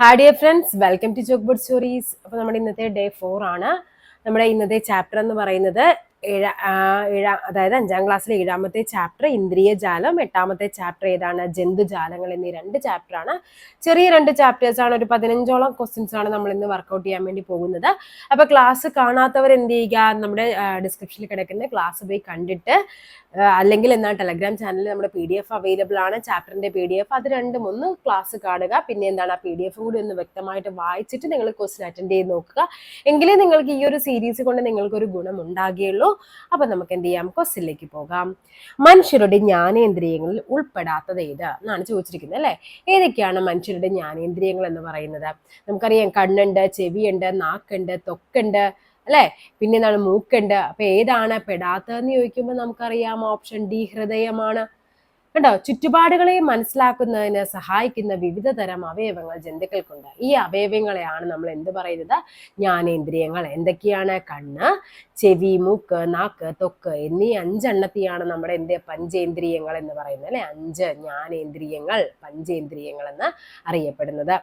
Hi dear friends welcome to chalk stories അപ്പോൾ നമ്മുടെ ഇന്നത്തെ ഡേ ഫോർ ആണ്. നമ്മുടെ ഇന്നത്തെ ചാപ്റ്റർ എന്ന് പറയുന്നത് ഏഴ അതായത് അഞ്ചാം ക്ലാസ്സിലെ ഏഴാമത്തെ ചാപ്റ്റർ ഇന്ദ്രിയ ജാലം എട്ടാമത്തെ ചാപ്റ്റർ ഏതാണ് ജന്തുജാലങ്ങൾ എന്നീ രണ്ട് ചാപ്റ്റർ ആണ്. ചെറിയ രണ്ട് ചാപ്റ്റേഴ്സ് ആണ് ഒരു പതിനഞ്ചോളം ക്വസ്റ്റ്യൻസ് ആണ് നമ്മൾ ഇന്ന് വർക്കൗട്ട് ചെയ്യാൻ വേണ്ടി പോകുന്നത്. അപ്പോൾ ക്ലാസ് കാണാത്തവർ എന്ത് ചെയ്യുക നമ്മുടെ ഡിസ്ക്രിപ്ഷനിൽ കിടക്കുന്ന ക്ലാസ് പോയി കണ്ടിട്ട് അല്ലെങ്കിൽ എന്നാൽ ടെലഗ്രാം ചാനലിൽ നമ്മുടെ പി ഡി എഫ് അവൈലബിൾ ആണ് ചാപ്റ്ററിന്റെ പി ഡി എഫ് അത് രണ്ടും ഒന്ന് ക്ലാസ് കാണുക. പിന്നെ എന്താണ് ആ പി ഡി എഫ് കൂടി ഒന്ന് വ്യക്തമായിട്ട് വായിച്ചിട്ട് നിങ്ങൾ ക്വസ്റ്റ്യൻ അറ്റൻഡ് ചെയ്ത് നോക്കുക. എങ്കിലേ നിങ്ങൾക്ക് ഈ ഒരു സീരീസ് കൊണ്ട് നിങ്ങൾക്കൊരു ഗുണം ഉണ്ടാകുകയുള്ളൂ. അപ്പൊ നമുക്ക് എന്ത് ചെയ്യാം? ക്വസ്റ്റിലേക്ക് പോകാം. മനുഷ്യരുടെ ജ്ഞാനേന്ദ്രിയങ്ങളിൽ ഉൾപ്പെടാത്തത് ഏത്? എന്നാണ് ചോദിച്ചിരിക്കുന്നത് അല്ലെ? ഏതൊക്കെയാണ് മനുഷ്യരുടെ ജ്ഞാനേന്ദ്രിയങ്ങൾ എന്ന് പറയുന്നത്? നമുക്കറിയാം കണ്ണുണ്ട് ചെവിയുണ്ട് നാക്കുണ്ട് തൊക്കുണ്ട് അല്ലെ? പിന്നെ എന്താണ്? മൂക്കുണ്ട്. അപ്പൊ ഏതാണ് പെടാത്തതെന്ന് ചോദിക്കുമ്പോൾ നമുക്കറിയാം ഓപ്ഷൻ ഡി ഹൃദയമാണ്. കണ്ടോ? ചുറ്റുപാടുകളെ മനസ്സിലാക്കുന്നതിന് സഹായിക്കുന്ന വിവിധ തരം അവയവങ്ങൾ ജന്തുക്കൾക്കുണ്ട്. ഈ അവയവങ്ങളെയാണ് നമ്മൾ എന്ത് പറയുന്നത്? ജ്ഞാനേന്ദ്രിയങ്ങൾ. എന്തൊക്കെയാണ്? കണ്ണ് ചെവി മൂക്ക് നാക്ക് തൊക്ക് എന്നീ അഞ്ചെണ്ണത്തെയാണ് നമ്മുടെ എന്ത്? പഞ്ചേന്ദ്രിയങ്ങൾ എന്ന് പറയുന്നത് അല്ലെ? അഞ്ച് ജ്ഞാനേന്ദ്രിയങ്ങൾ പഞ്ചേന്ദ്രിയങ്ങൾ എന്ന് അറിയപ്പെടുന്നത്.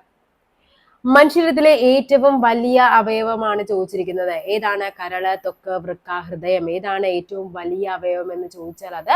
മനുഷ്യരത്തിലെ ഏറ്റവും വലിയ അവയവമാണ് ചോദിച്ചിരിക്കുന്നത്. ഏതാണ്? കരൾ തൊക്ക് വൃക്ക ഹൃദയം. ഏതാണ് ഏറ്റവും വലിയ അവയവം എന്ന് ചോദിച്ചാൽ അത്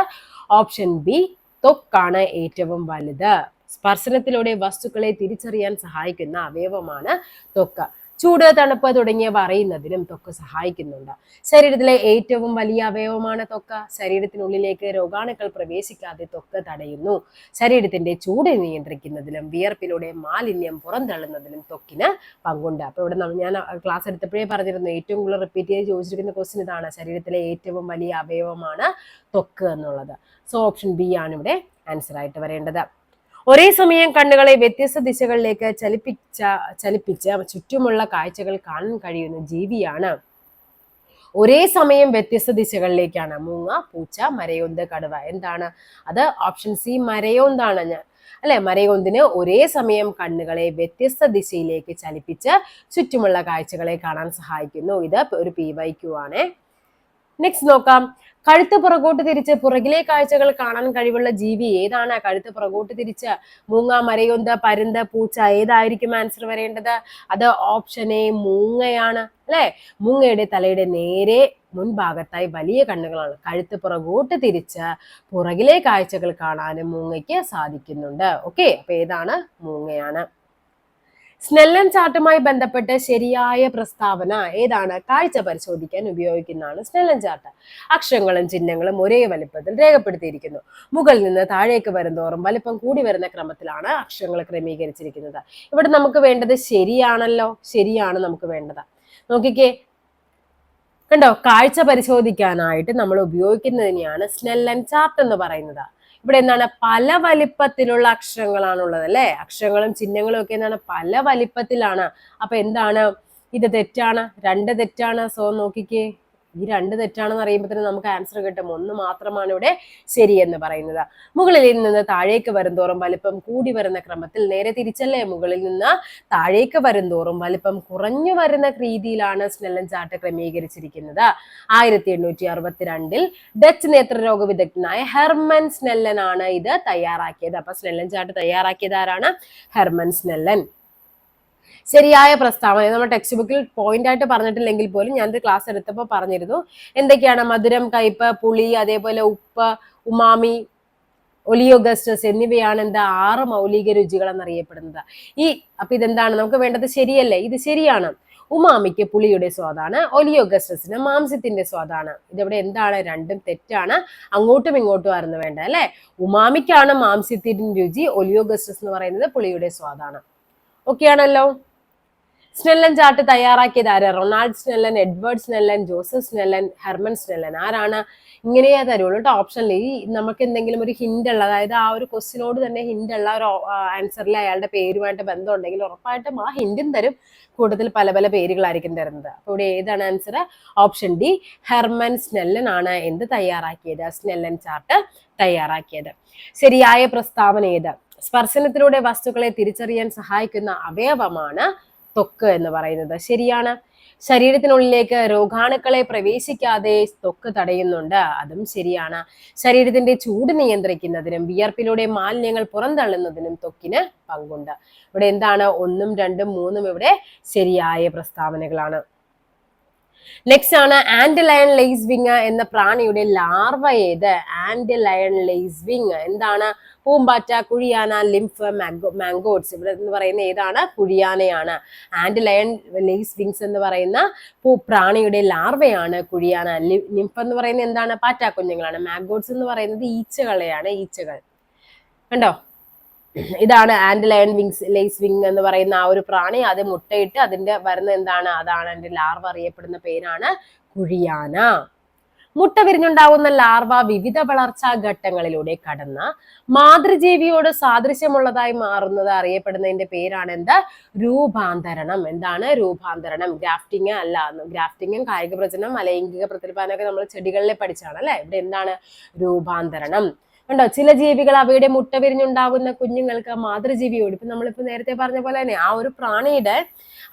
ഓപ്ഷൻ ബി ത്വക്കാണ് ഏറ്റവും വലുത്. സ്പർശനത്തിലൂടെ വസ്തുക്കളെ തിരിച്ചറിയാൻ സഹായിക്കുന്ന അവയവമാണ് ത്വക്ക് ചൂട് തണുപ്പ് തുടങ്ങിയവ അറിയുന്നതിനും ത്വക്ക് സഹായിക്കുന്നുണ്ട്. ശരീരത്തിലെ ഏറ്റവും വലിയ അവയവമാണ് ത്വക്ക ശരീരത്തിനുള്ളിലേക്ക് രോഗാണുക്കൾ പ്രവേശിക്കാതെ ത്വക്ക് തടയുന്നു. ശരീരത്തിന്റെ ചൂട് നിയന്ത്രിക്കുന്നതിലും വിയർപ്പിലൂടെ മാലിന്യം പുറന്തള്ളുന്നതിലും ത്വക്കിന് പങ്കുണ്ട്. അപ്പൊ ഇവിടെ ഞാൻ ക്ലാസ് എടുത്തപ്പോഴേ പറഞ്ഞിരുന്നു ഏറ്റവും കൂടുതൽ റിപ്പീറ്റ് ചെയ്ത് ചോദിച്ചിരിക്കുന്ന ക്വസ്റ്റ്യൻ ഇതാണ് ശരീരത്തിലെ ഏറ്റവും വലിയ അവയവമാണ് ത്വക്ക് എന്നുള്ളത്. സോ ഓപ്ഷൻ ബി ആണ് ഇവിടെ ആൻസർ ആയിട്ട് വരേണ്ടത്. ഒരേ സമയം കണ്ണുകളെ വ്യത്യസ്ത ദിശകളിലേക്ക് ചലിപ്പിച്ച ചലിപ്പിച്ച് ചുറ്റുമുള്ള കാഴ്ചകൾ കാണാൻ കഴിയുന്ന ജീവിയാണ്. ഒരേ സമയം വ്യത്യസ്ത ദിശകളിലേക്കാണ്. മൂങ്ങ പൂച്ച മരയോന്ത് കടുവ. എന്താണ്? അത് ഓപ്ഷൻ സി മരയോന്താണ്. ഞാൻ അല്ലെ? മരയോന്തിന് ഒരേ സമയം കണ്ണുകളെ വ്യത്യസ്ത ദിശയിലേക്ക് ചലിപ്പിച്ച് ചുറ്റുമുള്ള കാഴ്ചകളെ കാണാൻ സഹായിക്കുന്നു. ഇത് ഒരു പി വൈ ക്യു ആണ്. നെക്സ്റ്റ് നോക്കാം. കഴുത്ത് പുറകോട്ട് തിരിച്ച് പുറകിലെ കാഴ്ചകൾ കാണാൻ കഴിവുള്ള ജീവി ഏതാണ്? കഴുത്ത് പുറകോട്ട് തിരിച്ച് മൂങ്ങ മരയൊന്ത് പരുന്ത് പൂച്ച ഏതായിരിക്കും ആൻസർ വരേണ്ടത്? അത് ഓപ്ഷൻ എ മൂങ്ങയാണ്. അല്ലെ? മൂങ്ങയുടെ തലയുടെ നേരെ മുൻഭാഗത്തായി വലിയ കണ്ണുകളാണ്. കഴുത്ത് പുറകോട്ട് തിരിച്ച് പുറകിലെ കാഴ്ചകൾ കാണാനും മൂങ്ങയ്ക്ക് സാധിക്കുന്നുണ്ട്. ഓക്കെ അപ്പൊ ഏതാണ്? മൂങ്ങയാണ്. സ്നെല്ലൻ ചാർട്ടുമായി ബന്ധപ്പെട്ട് ശരിയായ പ്രസ്താവന ഏതാണ്? കാഴ്ച പരിശോധിക്കാൻ ഉപയോഗിക്കുന്നതാണ് സ്നെല്ലൻ ചാർട്ട്. അക്ഷരങ്ങളും ചിഹ്നങ്ങളും ഒരേ വലിപ്പത്തിൽ രേഖപ്പെടുത്തിയിരിക്കുന്നു. മുകളിൽ നിന്ന് താഴേക്ക് വരുന്തോറും വലിപ്പം കൂടി വരുന്ന ക്രമത്തിലാണ് അക്ഷരങ്ങൾ ക്രമീകരിച്ചിരിക്കുന്നത്. ഇവിടെ നമുക്ക് വേണ്ടത് ശരിയാണല്ലോ? ശരിയാണ് നമുക്ക് വേണ്ടത്. നോക്കിക്കേ. കണ്ടോ? കാഴ്ച പരിശോധിക്കാനായിട്ട് നമ്മൾ ഉപയോഗിക്കുന്നതിനെയാണ് സ്നെല്ലൻ ചാർട്ട് എന്ന് പറയുന്നത്. ഇവിടെ എന്താണ് പല വലിപ്പത്തിലുള്ള അക്ഷരങ്ങളാണ് ഉള്ളത് അല്ലെ അക്ഷരങ്ങളും ചിഹ്നങ്ങളും ഒക്കെ എന്താണ് പല വലിപ്പത്തിലാണ്. അപ്പൊ എന്താണ്? ഇത് തെറ്റാണ്? രണ്ട് തെറ്റാണ്? സോ നോക്കിക്കേ. ഈ രണ്ട് തെറ്റാണെന്ന് അറിയുമ്പോൾ നമുക്ക് ആൻസർ കിട്ടും. ഒന്ന് മാത്രമാണ് ഇവിടെ ശരിയെന്ന് പറയുന്നത്. മുകളിൽ നിന്ന് താഴേക്ക് വരുംതോറും വലിപ്പം കൂടി വരുന്ന ക്രമത്തിൽ നേരെ തിരിച്ചല്ലേ? മുകളിൽ നിന്ന് താഴേക്ക് വരുംതോറും വലിപ്പം കുറഞ്ഞു വരുന്ന രീതിയിലാണ് സ്നെല്ലൻ ചാർട്ട് ക്രമീകരിച്ചിരിക്കുന്നത്. ആയിരത്തി എണ്ണൂറ്റി അറുപത്തിരണ്ടിൽ ഡച്ച് നേത്രരോഗ വിദഗ്ധനായ ഹെർമൻ സ്നെല്ലൻ ആണ് ഇത് തയ്യാറാക്കിയത്. അപ്പൊ സ്നെല്ലൻ ചാർട്ട് തയ്യാറാക്കിയത് ആരാണ്? Hermann Snellen. ശരിയായ പ്രസ്താവന. നമ്മൾ ടെക്സ്റ്റ് ബുക്കിൽ പോയിന്റ് ആയിട്ട് പറഞ്ഞിട്ടില്ലെങ്കിൽ പോലും ഞാനത് ക്ലാസ് എടുത്തപ്പോൾ പറഞ്ഞിരുന്നു. എന്തൊക്കെയാണ് മധുരം കയ്പ് പുളി അതേപോലെ ഉപ്പ് ഉമാമി ഒലിയോഗസ്റ്റസ് എന്നിവയാണ് എന്താ ആറ് മൗലിക രുചികൾ എന്നറിയപ്പെടുന്നത് ഈ അപ്പൊ ഇതെന്താണ്? നമുക്ക് വേണ്ടത് ശരിയല്ലേ? ഇത് ശരിയാണ്. ഉമാമിക്ക് പുളിയുടെ സ്വാദാണ് ഒലിയോഗസ്റ്റസിന് മാംസ്യത്തിന്റെ സ്വാദാണ്. ഇതെവിടെ എന്താണ്? രണ്ടും തെറ്റാണ്. അങ്ങോട്ടും ഇങ്ങോട്ടും ആയിരുന്നു വേണ്ട അല്ലെ? ഉമാമിക്കാണ് മാംസ്യത്തിന്റെ രുചി ഒലിയോഗസ്റ്റസ് എന്ന് പറയുന്നത് പുളിയുടെ സ്വാദാണ്. ഓക്കെ ആണല്ലോ സ്നെല്ലൻ ചാർട്ട് തയ്യാറാക്കിയത് ആര്? Ronald Snellen Edward Snellen Joseph Snellen Hermann Snellen. ആരാണ് ഇങ്ങനെയാ തരുള്ളൂ കേട്ടോ ഓപ്ഷനിൽ ഈ നമുക്ക് എന്തെങ്കിലും ഒരു ഹിന്റ് ഉള്ള അതായത് ആ ഒരു ക്വസ്റ്റിനോട് തന്നെ ഹിന്റ് ഉള്ള ഒരു ആൻസറിൽ അയാളുടെ പേരുമായിട്ട് ബന്ധം ഉണ്ടെങ്കിൽ ഉറപ്പായിട്ടും ആ ഹിന്റും തരും. കൂടുതൽ പല പല പേരുകളായിരിക്കും തരുന്നത്. അപ്പോൾ ഇവിടെ ഏതാണ് answer option D Hermann Snellen ആണ് എന്ത് തയ്യാറാക്കിയത്? സ്നെല്ലൻ ചാർട്ട് തയ്യാറാക്കിയത്. ശരിയായ പ്രസ്താവന ഏത്? സ്പർശനത്തിലൂടെ വസ്തുക്കളെ തിരിച്ചറിയാൻ സഹായിക്കുന്ന അവയവമാണ് ത്വക്ക് എന്ന് പറയുന്നത്. ശരിയാണ്. ശരീരത്തിനുള്ളിലേക്ക് രോഗാണുക്കളെ പ്രവേശിക്കാതെ ത്വക്ക് തടയുന്നുണ്ട്. അതും ശരിയാണ്. ശരീരത്തിന്റെ ചൂട് നിയന്ത്രിക്കുന്നതിനും വിയർപ്പിലൂടെ മാലിന്യങ്ങൾ പുറന്തള്ളുന്നതിനും ത്വക്കിന് പങ്കുണ്ട്. ഇവിടെ എന്താണ്? ഒന്നും രണ്ടും മൂന്നും ഇവിടെ ശരിയായ പ്രസ്താവനകളാണ്. നെക്സ്റ്റ് ആണ് ആൻഡ് ലയൺ ലെയ്സ്വിങ് എന്ന പ്രാണിയുടെ ലാർവ ഏത്? ആൻഡ് ലയൺ ലെയ്സ്വിങ് എന്താണ്? പൂമ്പാറ്റ കുഴിയാന ലിംഫ് മാംഗോ മാംഗോട്സ് ഇവിടെ എന്ന് പറയുന്ന ഏതാണ്? കുഴിയാനയാണ്. ആൻഡ് ലയൺ ലെയ്സ് വിങ്സ് എന്ന് പറയുന്ന പൂ പ്രാണിയുടെ ലാർവയാണ് കുഴിയാന. ലിംഫ് എന്ന് പറയുന്നത് എന്താണ്? പാറ്റാക്കുഞ്ഞുങ്ങളാണ് മാംഗോട്സ് എന്ന് പറയുന്നത് ഈച്ചകളെയാണ് ഈച്ചകൾ. കണ്ടോ? ഇതാണ് ant lion wings lace wing എന്ന് പറയുന്ന ആ ഒരു പ്രാണി. അത് മുട്ടയിട്ട് അതിന്റെ വരുന്ന എന്താണ്? അതാണ് അതിന്റെ ലാർവ അറിയപ്പെടുന്ന പേരാണ് കുഴിയാന. മുട്ട വിരിഞ്ഞുണ്ടാവുന്ന ലാർവ വിവിധ വളർച്ചാ ഘട്ടങ്ങളിലൂടെ കടന്ന മാതൃജീവിയോട് സാദൃശ്യമുള്ളതായി മാറുന്നത് അറിയപ്പെടുന്നതിന്റെ പേരാണ് എന്ത് രൂപാന്തരണം. എന്താണ് രൂപാന്തരണം? ഗ്രാഫ്റ്റിംഗ് അല്ല ഗ്രാഫ്റ്റിംഗും കായിക പ്രചനം അലൈംഗിക പ്രത്യുൽപാദനമൊക്കെ നമ്മൾ ചെടികളിലെ പഠിച്ചാണ് അല്ലെ? ഇവിടെ എന്താണ് രൂപാന്തരണം? കണ്ടോ ചില ജീവികൾ അവയുടെ മുട്ട വിരിഞ്ഞുണ്ടാകുന്ന കുഞ്ഞുങ്ങൾക്ക് മാതൃജീവിയോട്. ഇപ്പൊ നമ്മളിപ്പോ നേരത്തെ പറഞ്ഞ പോലെ തന്നെ ആ ഒരു പ്രാണിയുടെ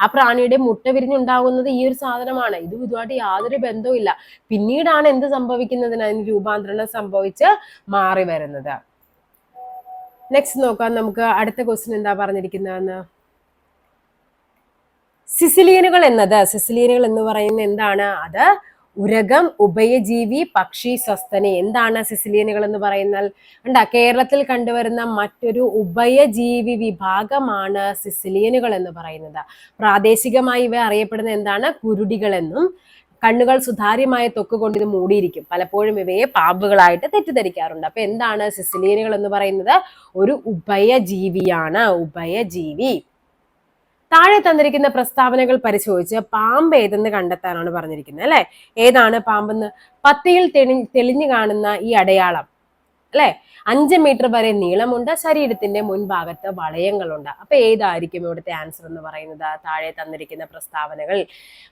ആ പ്രാണിയുടെ മുട്ട വിരിഞ്ഞുണ്ടാകുന്നത് ഈ ഒരു സാധനമാണ്. ഇത് ഇതുമായിട്ട് യാതൊരു ബന്ധവുമില്ല. പിന്നീടാണ് എന്ത് സംഭവിക്കുന്നതിന് അതിന് രൂപാന്തരണം സംഭവിച്ച് മാറി വരുന്നത്. നെക്സ്റ്റ് നോക്കാം നമുക്ക്. അടുത്ത ക്വസ്റ്റ്യൻ എന്താ പറഞ്ഞിരിക്കുന്നതെന്ന്? സിസിലിയനുകൾ എന്നത് സിസിലിയനുകൾ എന്ന് പറയുന്നത് എന്താണ്? അത് ഉരകം ഉഭയജീവി പക്ഷി സസ്തനി എന്താണ് സിസിലിയനുകൾ എന്ന് പറയുന്നാൽ ഉണ്ടാ കേരളത്തിൽ കണ്ടുവരുന്ന മറ്റൊരു ഉഭയജീവി വിഭാഗമാണ് സിസിലിയനുകൾ എന്ന് പറയുന്നത്. പ്രാദേശികമായി ഇവ അറിയപ്പെടുന്ന എന്താണ്? കുരുടികൾ എന്നും കണ്ണുകൾ സുതാര്യമായ തൊക്ക് കൊണ്ട് ഇത് മൂടിയിരിക്കും. പലപ്പോഴും ഇവയെ പാമ്പുകളായിട്ട് തെറ്റിദ്ധരിക്കാറുണ്ട്. അപ്പൊ എന്താണ് സിസിലിയനുകൾ എന്ന് പറയുന്നത്? ഒരു ഉഭയജീവിയാണ്. ഉഭയജീവി. താഴെ തന്നിരിക്കുന്ന പ്രസ്താവനകൾ പരിശോധിച്ച് പാമ്പ് ഏതെന്ന് കണ്ടെത്താനാണ് പറഞ്ഞിരിക്കുന്നത് അല്ലെ? ഏതാണ് പാമ്പെന്ന് പത്തിയിൽ തെളി തെളിഞ്ഞു കാണുന്ന ഈ അടയാളം? അല്ലെ? അഞ്ച് മീറ്റർ വരെ നീളമുണ്ട് ശരീരത്തിന്റെ മുൻഭാഗത്ത് വളയങ്ങളുണ്ട്. അപ്പൊ ഏതായിരിക്കും ഇവിടുത്തെ ആൻസർ എന്ന് പറയുന്നത്? താഴെ തന്നിരിക്കുന്ന പ്രസ്താവനകൾ.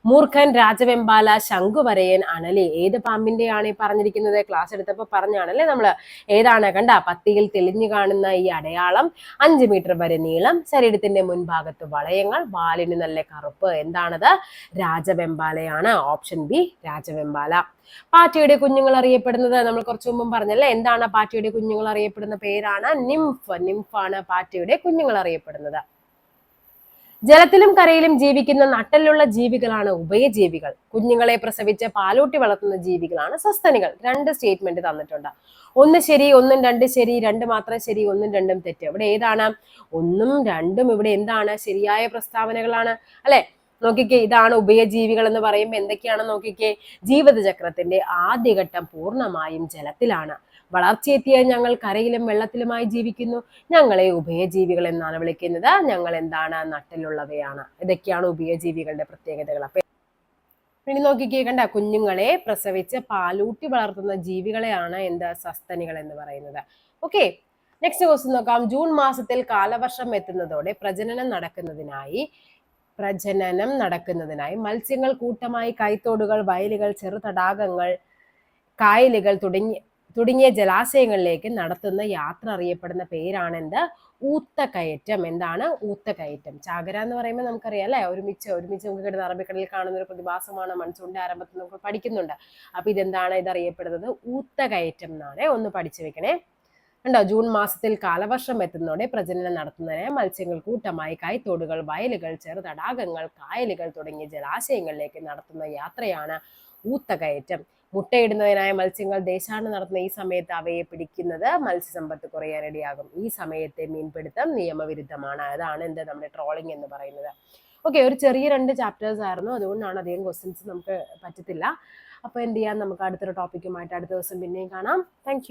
മൂർഖൻ രാജവെമ്പാല ശംഖുവരയൻ അണലി ഏത് പാമ്പിന്റെയാണ് ഈ പറഞ്ഞിരിക്കുന്നത്? ക്ലാസ് എടുത്തപ്പോൾ പറഞ്ഞാണല്ലേ നമ്മൾ ഏതാണ്? കണ്ട പത്തിയിൽ തെളിഞ്ഞു കാണുന്ന ഈ അടയാളം. അഞ്ച് മീറ്റർ വരെ നീളം ശരീരത്തിന്റെ മുൻഭാഗത്ത് വളയങ്ങൾ വാലിന് നല്ല കറുപ്പ്. എന്താണത്? രാജവെമ്പാലയാണ്. Option B രാജവെമ്പാല. പാറ്റയുടെ കുഞ്ഞുങ്ങൾ അറിയപ്പെടുന്നത് നമ്മൾ കുറച്ചു മുമ്പ് പറഞ്ഞല്ലേ? എന്താണ് പാറ്റയുടെ കുഞ്ഞുങ്ങൾ അറിയപ്പെടുന്ന പേരാണ്? നിംഫ്. നിംഫാണ് പാറ്റയുടെ കുഞ്ഞുങ്ങൾ അറിയപ്പെടുന്നത്. ജലത്തിലും കരയിലും ജീവിക്കുന്ന നട്ടലുള്ള ജീവികളാണ് ഉഭയജീവികൾ. കുഞ്ഞുങ്ങളെ പ്രസവിച്ച് പാലൂട്ടി വളർത്തുന്ന ജീവികളാണ് സസ്തനികൾ. രണ്ട് സ്റ്റേറ്റ്മെന്റ് തന്നിട്ടുണ്ട്. ഒന്ന് ശരി ഒന്നും രണ്ട് ശരി രണ്ട് മാത്രം ശരി ഒന്നും രണ്ടും തെറ്റ്. ഇവിടെ ഏതാണ്? ഒന്നും രണ്ടും ഇവിടെ എന്താണ്? ശരിയായ പ്രസ്താവനകളാണ്. അല്ലെ? നോക്കിക്കേ ഇതാണ് ഉഭയജീവികൾ എന്ന് പറയുമ്പോൾ എന്തൊക്കെയാണ് നോക്കിക്കേ? ജീവിതചക്രത്തിന്റെ ആദ്യഘട്ടം പൂർണമായും ജലത്തിലാണ്. വളർച്ചയെത്തിയ ഞങ്ങൾ കരയിലും വെള്ളത്തിലുമായി ജീവിക്കുന്നു. ഞങ്ങളെ ഉഭയജീവികൾ എന്നാണ് വിളിക്കുന്നത്. ഞങ്ങൾ എന്താണ്? നട്ടിലുള്ളവയാണ്. ഇതൊക്കെയാണ് ഉഭയജീവികളുടെ പ്രത്യേകതകൾ. അപ്പൊ ഇനി നോക്കിക്കേ കണ്ട കുഞ്ഞുങ്ങളെ പ്രസവിച്ച് പാലൂട്ടി വളർത്തുന്ന ജീവികളെയാണ് എന്താ? സസ്തനികൾ എന്ന് പറയുന്നത്. ഓക്കെ നെക്സ്റ്റ് ക്വസ്റ്റ്യൻ നോക്കാം. ജൂൺ മാസത്തിൽ കാലവർഷം എത്തുന്നതോടെ പ്രജനനം നടക്കുന്നതിനായി പ്രജനനം നടക്കുന്നതിനായി മത്സ്യങ്ങൾ കൂട്ടമായി കൈത്തോടുകൾ വയലുകൾ ചെറുതടാകങ്ങൾ കായലുകൾ തുടങ്ങി തുടങ്ങിയ ജലാശയങ്ങളിലേക്ക് നടത്തുന്ന യാത്ര അറിയപ്പെടുന്ന പേരാണെന്ത്? ഊത്തക്കയറ്റം. എന്താണ് ഊത്തക്കയറ്റം? ചാകര എന്ന് പറയുമ്പോൾ നമുക്കറിയാം അല്ലെ? ഒരുമിച്ച് ഒരുമിച്ച് നമുക്ക് കിടന്ന് അറബിക്കടലിൽ കാണുന്ന ഒരു പ്രതിഭാസമാണ് മൺസൂണിന്റെ ആരംഭത്തിൽ നമുക്ക് പഠിക്കുന്നുണ്ട്. അപ്പൊ ഇതെന്താണ്? ഇത് അറിയപ്പെടുന്നത് ഊത്തക്കയറ്റം എന്നാണ്. ഒന്ന് പഠിച്ചു വെക്കണേ. ഉണ്ടോ? ജൂൺ മാസത്തിൽ കാലവർഷം എത്തുന്നതോടെ പ്രജനനം നടത്തുന്നതിന് മത്സ്യങ്ങൾ കൂട്ടമായി കൈത്തോടുകൾ വയലുകൾ ചെറുതടാകങ്ങൾ കായലുകൾ തുടങ്ങിയ ജലാശയങ്ങളിലേക്ക് നടത്തുന്ന യാത്രയാണ് ഊത്തകയറ്റം. മുട്ടയിടുന്നതിനായ മത്സ്യങ്ങൾ ദേശാടനം നടത്തുന്ന ഈ സമയത്ത് അവയെ പിടിക്കുന്നത് മത്സ്യസമ്പത്ത് കുറയാനിടയാകും ഈ സമയത്തെ മീൻപിടുത്തം നിയമവിരുദ്ധമാണ്. അതാണ് എന്ത്? നമ്മുടെ ട്രോളിംഗ് എന്ന് പറയുന്നത്. ഓക്കെ ഒരു ചെറിയ രണ്ട് ചാപ്റ്റേഴ്സ് ആയിരുന്നു. അതുകൊണ്ടാണ് അധികം ക്വസ്റ്റ്യൻസ് നമുക്ക് പറ്റത്തില്ല. അപ്പോൾ എന്ത് ചെയ്യാം? നമുക്ക് അടുത്തൊരു ടോപ്പിക്കുമായിട്ട് അടുത്ത ദിവസം പിന്നെയും കാണാം. താങ്ക്